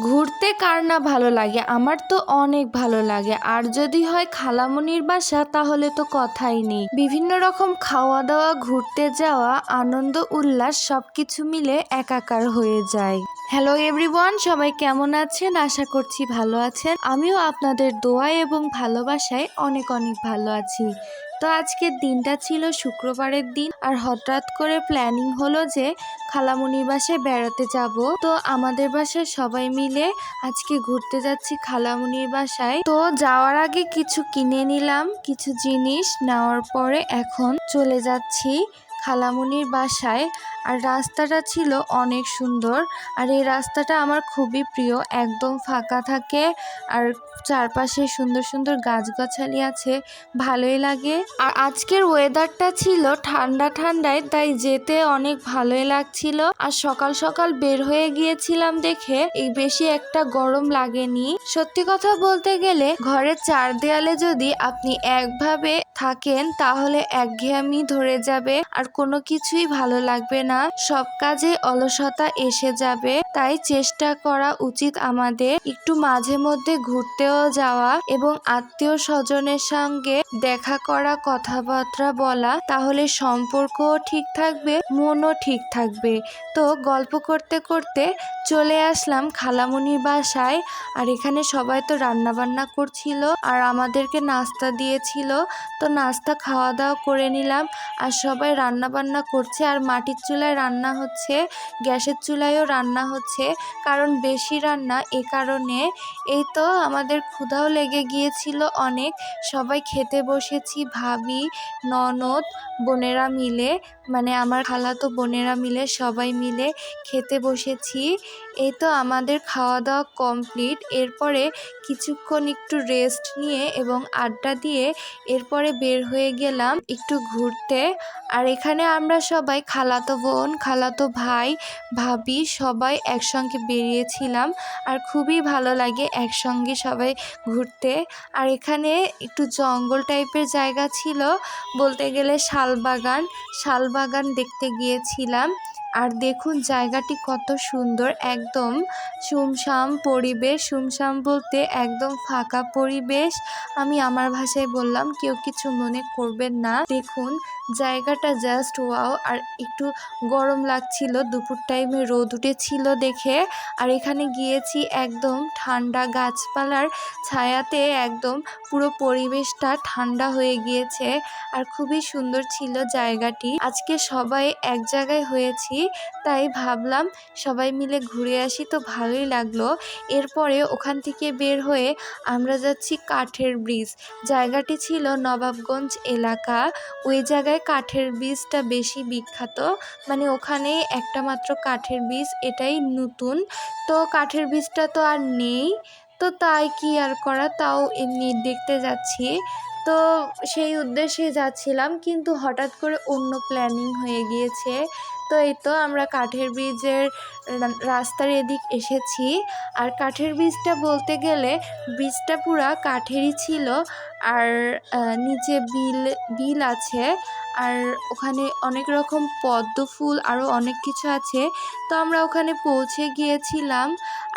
ঘুরতে কার না ভালো লাগে? আমার তো অনেক ভালো লাগে। আর যদি হয় খালামনির বাসা, তাহলে তো কথাই নেই। বিভিন্ন রকম খাওয়া দাওয়া ঘুরতে যাওয়া, আনন্দ, উল্লাস, সবকিছু মিলে একাকার হয়ে যায়। হ্যালো এভরিওয়ান সবাই কেমন আছেন? আশা করছি ভালো আছেন। আমিও আপনাদের দোয়া এবং ভালোবাসায় অনেক অনেক ভালো আছি। তো আজকের দিনটা ছিল শুক্রবারের দিন আর হঠাৎ করে প্ল্যানিং হলো যে খালামুনির বাসায় বেড়াতে যাব। তো আমাদের বাসায় সবাই মিলে আজকে ঘুরতে যাচ্ছি খালামুনির বাসায়। তো যাওয়ার আগে কিছু কিনে নিলাম, কিছু জিনিস নেওয়ার পরে এখন চলে যাচ্ছি খালামুনির বাসায়, আর রাস্তাটা ছিল অনেক সুন্দর। আর এই রাস্তাটা আমার খুবই প্রিয়, একদম ফাঁকা থাকে, আর চারপাশে সুন্দর সুন্দর গাছগাছালি আছে, ভালোই লাগে। আর আজকের ওয়েদারটা ছিল ঠান্ডা ঠান্ডায়, তাই যেতে অনেক ভালোই লাগছিল। আর সকাল সকাল বের হয়ে গিয়েছিলাম দেখে, এই বেশি একটা গরম লাগেনি। সত্যি কথা বলতে গেলে, ঘরের চার দেয়ালে যদি আপনি একভাবে থাকেন, তাহলে একঘেয়ামি ধরে যাবে আর কোনো কিছুই ভালো লাগবে না। সব কাজে অলসতা এসে যাবে। তাই চেষ্টা করা উচিত আমাদের একটু মাঝে মধ্যে ঘুরতেও যাওয়া এবং আত্মীয় স্বজনের সঙ্গে দেখা করা, কথাবার্তা বলা, তাহলে সম্পর্কও ঠিক থাকবে, মনও ঠিক থাকবে। তো গল্প করতে করতে চলে আসলাম খালামুনির বাসায়। আর এখানে সবাই তো রান্না বান্না করছিল আর আমাদেরকে নাস্তা দিয়েছিল। তো নাস্তা খাওয়া দাওয়া করে নিলাম। আর সবাই রান্না বান্না করছে। আর মাটির চুলায় রান্না হচ্ছে, গ্যাসের চুলায়ও রান্না হচ্ছে। কারণ বেশি রান্না এ কারণে। এই তো আমাদের ক্ষুধাও লেগে গিয়েছিল অনেক। সবাই খেতে বসেছি ভাবি, ননদ, বোনেরা মিলে। মানে আমার খালাতো বোনেরা মিলে, সবাই মিলে খেতে বসেছি। এই তো আমাদের খাওয়া দাওয়া কমপ্লিট এরপরে কিছুক্ষণ একটু রেস্ট নিয়ে এবং আড্ডা দিয়ে এরপরে বের হয়ে গেলাম একটু ঘুরতে। আর এখানে আমরা সবাই খালাতো বোন খালাতো ভাই, ভাবি সবাই একসঙ্গে বেরিয়েছিলাম। আর খুবই ভালো লাগে একসঙ্গে সবাই ঘুরতে। আর এখানে একটু জঙ্গল টাইপের জায়গা ছিল, বলতে গেলে শালবাগান। শালবাগান দেখতে গিয়েছিলাম। আর দেখুন জায়গাটি কত সুন্দর, একদম সুমসাম পরিবেশ। সুমসাম বলতে একদম ফাঁকা পরিবেশ। আমি আমার ভাষায় বললাম, কেউ কিছু মনে করবেন না। দেখুন জায়গাটা জাস্ট ওয়াও আর একটু গরম লাগছিল। দুপুর টাইমে রোদ উঠেছিল দেখে। আর এখানে গিয়েছি একদম ঠান্ডা গাছপালার ছায়াতে, একদম পুরো পরিবেশটা ঠান্ডা হয়ে গিয়েছে। আর খুবই সুন্দর ছিল জায়গাটি। আজকে সবাই এক জায়গায় হয়েছি। তাই ভাবলাম সবাই মিলে ঘুরে আসি। তো ভালোই লাগল। এরপরে ওখান থেকে বের হয়ে আমরা যাচ্ছি কাঠের ব্রিজ। জায়গাটি ছিল নবাবগঞ্জ এলাকা। ওই জায়গায় কাঠের ব্রিজটা বেশি বিখ্যাত। মানে ওখানে একটা মাত্র কাঠের ব্রিজ, এটাই নতুন। তো কাঠের ব্রিজটা তো আর নেই। তো তাই কি আর করা? তাও এমনি দেখতে যাচ্ছি। তো সেই উদ্দেশ্যে যাচ্ছিলাম, কিন্তু হঠাৎ করে অন্য প্ল্যানিং হয়ে গিয়েছে। তো এই তো আমরা কাঠের ব্রিজের রাস্তার এদিক এসেছি। আর কাঠের ব্রিজটা বলতে গেলে ব্রিজটা পুরা কাঠেরই ছিল। আর নিচে বিল বিল আছে। আর ওখানে অনেক রকম পদ্ম ফুল আরও অনেক কিছু আছে। তো আমরা ওখানে পৌঁছে গিয়েছিলাম।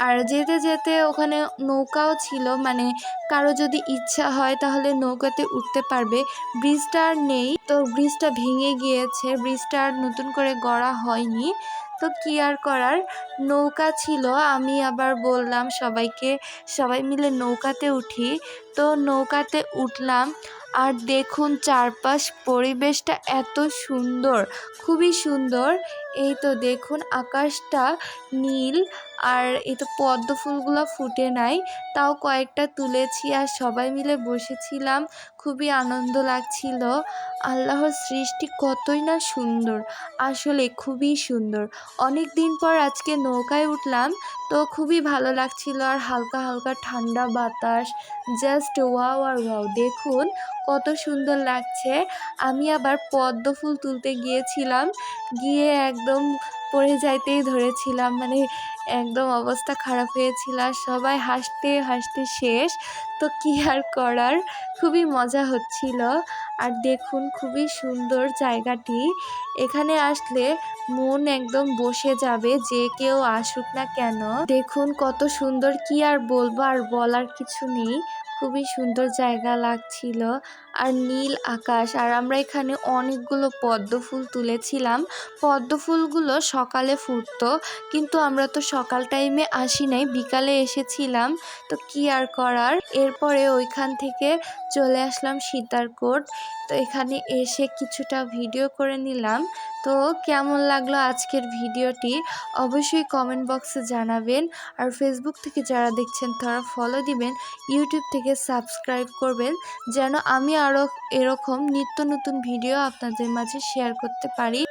আর যেতে যেতে ওখানে নৌকাও ছিল মানে কারও যদি ইচ্ছা হয় তাহলে নৌকাতে উঠতে পারবে। ব্রিজটা আর নেই, তো ব্রিজটা ভেঙে গিয়েছে, ব্রিজটা আর নতুন করে গড়া হয়নি। তো কি আর করার? নৌকা ছিল, আমি আবার বললাম সবাইকে, সবাই মিলে নৌকাতে উঠি। তো নৌকাতে উঠলাম, আর দেখুন চারপাশ পরিবেশটা এত সুন্দর, খুবই সুন্দর। এই তো দেখুন আকাশটা নীল আর এই তো পদ্ম ফুলগুলো ফুটে নাই, তাও কয়েকটা তুলেছি আর সবাই মিলে বসেছিলাম। খুবই আনন্দ লাগছিল। আল্লাহর সৃষ্টি কতই না সুন্দর, আসলে খুবই সুন্দর। অনেক দিন পর আজকে নৌকায় উঠলাম, তো খুবই ভালো লাগছিল আর হালকা হালকা ঠান্ডা বাতাস। জাস্ট ওয়াও আর ওয়াও, দেখুন কত সুন্দর লাগছে। আমি আবার পদ্ম ফুল তুলতে গিয়েছিলাম, গিয়ে একদম পড়ে যাইতেই ধরেছিলাম মানে একদম অবস্থা খারাপ হয়েছিল আর সবাই হাসতে হাসতে শেষ। তো কী আর করার? খুবই মজা হচ্ছিল। আর দেখুন খুবই সুন্দর জায়গাটি। এখানে আসলে মন একদম বসে যাবে যে কেউ আসুক না কেন। দেখুন কত সুন্দর কি আর বলব আর বলার কিছু নেই। খুবই সুন্দর জায়গা লাগছিল। আর নীল আকাশ, আর আমরা এখানে অনেকগুলো পদ্ম ফুল তুলেছিলাম। পদ্ম ফুলগুলো সকালে ফুটতো, কিন্তু আমরা তো সকাল টাইমে আসি নাই, বিকালে এসেছিলাম। তো কি আর করার? এরপরে ওইখান থেকে চলে আসলাম সীতারকোট। তো এখানে এসে কিছুটা ভিডিও করে নিলাম। তো কেমন লাগল আজকের ভিডিওটি? অবশ্যই কমেন্ট বক্সে জানাবেন। আর ফেসবুক থেকে যারা দেখছেন, তারা ফলো দিবেন। ইউটিউব থেকে সাবস্ক্রাইব করবেন। যেন আমি আরও এরকম নিত্য নতুন ভিডিও আপনাদের মাঝে শেয়ার করতে পারি।